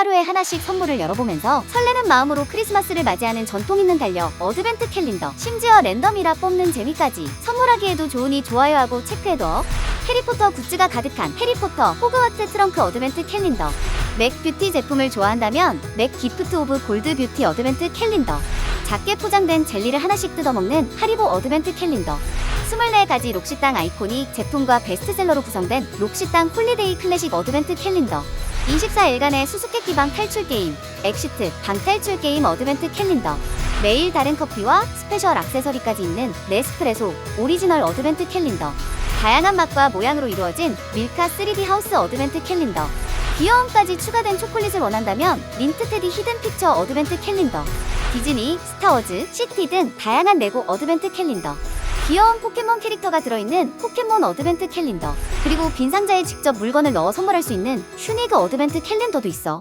하루에 하나씩 선물을 열어보면서 설레는 마음으로 크리스마스를 맞이하는 전통 있는 달력 어드벤트 캘린더 심지어 랜덤이라 뽑는 재미까지. 선물하기에도 좋으니 좋아요하고 체크해둬. 해리포터 굿즈가 가득한 해리포터 호그와트 트렁크 어드벤트 캘린더. 맥 뷰티 제품을 좋아한다면 맥 기프트 오브 골드 뷰티 어드벤트 캘린더. 작게 포장된 젤리를 하나씩 뜯어먹는 하리보 어드벤트 캘린더. 24가지 록시땅 아이코닉 제품과 베스트셀러로 구성된 록시땅 홀리데이 클래식 어드벤트 캘린더 24일간의 수수께끼 방 탈출 게임 엑시트 방 탈출 게임 어드벤트 캘린더. 매일 다른 커피와 스페셜 액세서리까지 있는 네스프레소 오리지널 어드벤트 캘린더. 다양한 맛과 모양으로 이루어진 밀카 3D 하우스 어드벤트 캘린더. 귀여움까지 추가된 초콜릿을 원한다면 민트 테디 히든 픽처 어드벤트 캘린더. 디즈니, 스타워즈, 시티 등 다양한 레고 어드벤트 캘린더 귀여운 포켓몬 캐릭터가 들어있는 포켓몬 어드벤트 캘린더 그리고 빈 상자에 직접 물건을 넣어 선물할 수 있는 슈니그 어드벤트 캘린더도 있어